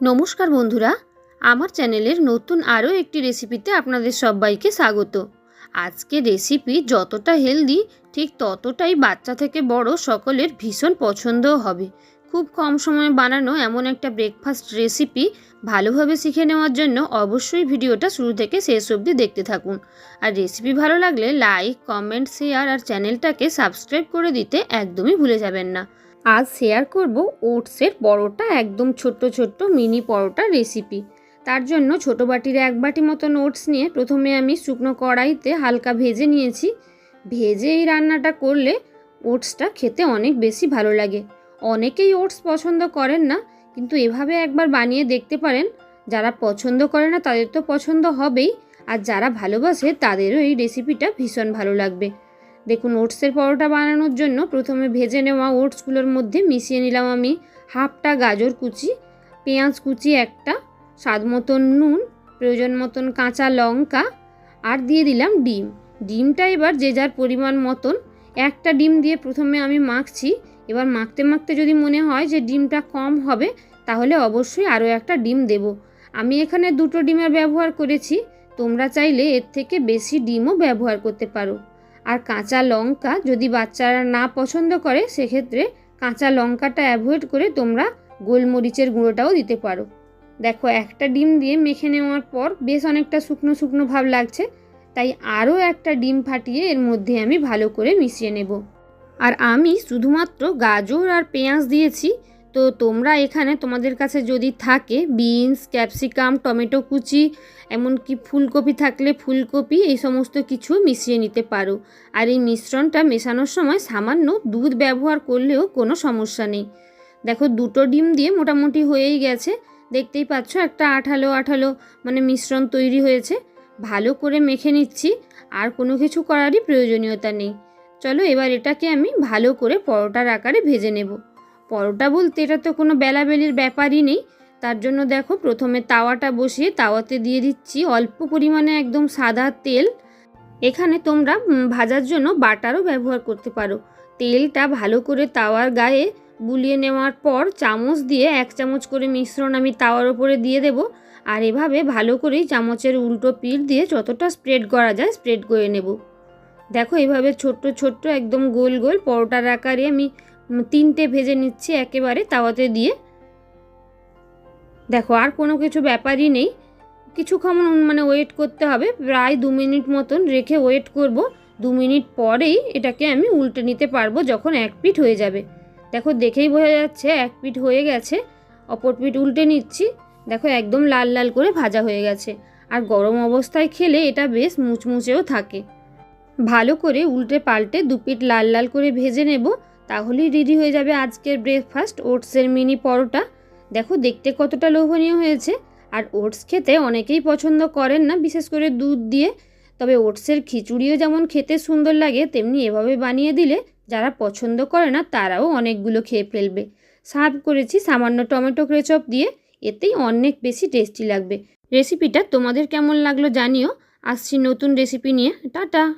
নমস্কার বন্ধুরা, আমার চ্যানেলের নতুন আরও একটি রেসিপিতে আপনাদের সবাইকে স্বাগত। আজকে রেসিপি যতটা হেলদি, ঠিক ততটাই বাচ্চা থেকে বড় সকলের ভীষণ পছন্দও হবে। খুব কম সময়ে বানানো এমন একটা ব্রেকফাস্ট রেসিপি ভালোভাবে শিখে নেওয়ার জন্য অবশ্যই ভিডিওটা শুরু থেকে শেষ অবধি দেখতে থাকুন। আর রেসিপি ভালো লাগলে লাইক, কমেন্ট শেয়ার আর চ্যানেলটাকে সাবস্ক্রাইব করে দিতে একদমই ভুলে যাবেন না। আজ শেয়ার করব ওটসের পরোটা, একদম ছোট্ট ছোট্ট মিনি পরোটা রেসিপি তার জন্য ছোট বাটির এক বাটি মতন ওটস নিয়ে প্রথমে আমি শুকনো কড়াইতে হালকা ভেজে নিয়েছি। ভেজে এই রান্নাটা করলে ওটসটা খেতে অনেক বেশি ভালো লাগে। অনেকেই ওটস পছন্দ করেন না, কিন্তু এভাবে একবার বানিয়ে দেখতে পারেন। যারা পছন্দ করে না, তাদের তো পছন্দ হবেই। আর যারা ভালোবাসে, তাদেরও এই রেসিপিটা ভীষণ ভালো লাগবে। দেখুন, ওটসের পরোটা বানানোর জন্য প্রথমে ভেজে নেওয়া ওটসগুলোর মধ্যে মিশিয়ে নিলাম আমি হাফটা গাজর কুচি, পেঁয়াজ কুচি একটা, স্বাদ মতন নুন, প্রয়োজন মতন কাঁচা লঙ্কা, আর দিয়ে দিলাম ডিম। ডিমটা এবার যে যার পরিমাণ মতন, একটা ডিম দিয়ে প্রথমে আমি মাখছি। এবার মাখতে মাখতে যদি মনে হয় যে ডিমটা কম হবে, তাহলে অবশ্যই আরও একটা ডিম দেব। আমি এখানে দুটো ডিমের ব্যবহার করেছি, তোমরা চাইলে এর থেকে বেশি ডিমও ব্যবহার করতে পারো। আর কাঁচা লঙ্কা যদি বাচ্চারা না পছন্দ করে, সেক্ষেত্রে কাঁচা লঙ্কাটা অ্যাভয়েড করে তোমরা গোলমরিচের গুঁড়োটাও দিতে পারো। দেখো, একটা ডিম দিয়ে মেখে নেওয়ার পর বেশ অনেকটা শুকনো শুকনো ভাব লাগছে, তাই আরও একটা ডিম ফাটিয়ে এর মধ্যে আমি ভালো করে মিশিয়ে নেব। আর আমি শুধুমাত্র গাজর আর পেঁয়াজ দিয়েছি তো তোমরা এখানে তোমাদের কাছে যদি থাকে বিনস, ক্যাপসিকাম, টমেটো কুচি, এমনকি ফুলকপি থাকলে ফুলকপি, এই সমস্ত কিছু মিশিয়ে নিতে পারো। আর এই মিশ্রণটা মেশানোর সময় সামান্য দুধ ব্যবহার করলেও কোনো সমস্যা নেই। দেখো দুটো ডিম দিয়ে মোটামুটি হয়েই গেছে। দেখতেই পাচ্ছ একটা আঠালো আঠালো মানে মিশ্রণ তৈরি হয়েছে। ভালো করে মেখে নিচ্ছি, আর কোনো কিছু করারই প্রয়োজনীয়তা নেই। চলো এবার এটাকে আমি ভালো করে পরোটার আকারে ভেজে নেব। পরোটা বলতে এটা তো কোনো বেলাবেলির ব্যাপারই নেই। তার জন্য দেখো প্রথমে তাওয়াটা বসিয়ে তাওয়াতে দিয়ে দিচ্ছি অল্প পরিমাণে একদম সাদা তেল। এখানে তোমরা ভাজার জন্য বাটারও ব্যবহার করতে পারো। তেলটা ভালো করে তাওয়ার গায়ে বুলিয়ে নেওয়ার পর চামচ দিয়ে এক চামচ করে মিশ্রণ আমি তাওয়ার ওপরে দিয়ে দেব। আর এভাবে ভালো করেই চামচের উল্টো পিঠ দিয়ে যতটা স্প্রেড করা যায় স্প্রেড করে নেব। দেখো এভাবে ছোট্ট ছোট্ট একদম গোল গোল পরোটার আকারে আমি তিনটে ভেজে নিচ্ছি একেবারে তাওয়াতে দিয়ে। দেখো, আর কোনো কিছু ব্যাপারই নেই। কিছুক্ষণ মানে ওয়েট করতে হবে, প্রায় দু মিনিট মতন রেখে ওয়েট করব। দু মিনিট পরেই এটাকে আমি উল্টে নিতে পারব যখন এক পিঠ হয়ে যাবে। দেখো, দেখেই বোঝা যাচ্ছে এক পিঠ হয়ে গেছে, অপর পিঠ উল্টে নিচ্ছি। দেখো, একদম লাল লাল করে ভাজা হয়ে গেছে। আর গরম অবস্থায় খেলে এটা বেশ মুচমুচেও থাকে। ভালো করে উল্টে পাল্টে দু পিঠ লাল লাল করে ভেজে নেব। তাহলেই রেডি হয়ে যাবে আজকের ব্রেকফাস্ট ওটসের মিনি পরোটা। দেখো, দেখতে কতটা লোভনীয় হয়েছে। আর ওটস খেতে অনেকেই পছন্দ করেন না, বিশেষ করে দুধ দিয়ে। তবে ওটসের খিচুড়িও যেমন খেতে সুন্দর লাগে, তেমনি এভাবে বানিয়ে দিলে যারা পছন্দ করে না, তারাও অনেকগুলো খেয়ে ফেলবে। সার্ভ করেছি সামান্য টমেটো ক্রেচপ দিয়ে, এতেই অনেক বেশি টেস্টি লাগবে। রেসিপিটা তোমাদের কেমন লাগল জানিও। আসছি নতুন রেসিপি নিয়ে। টাটা!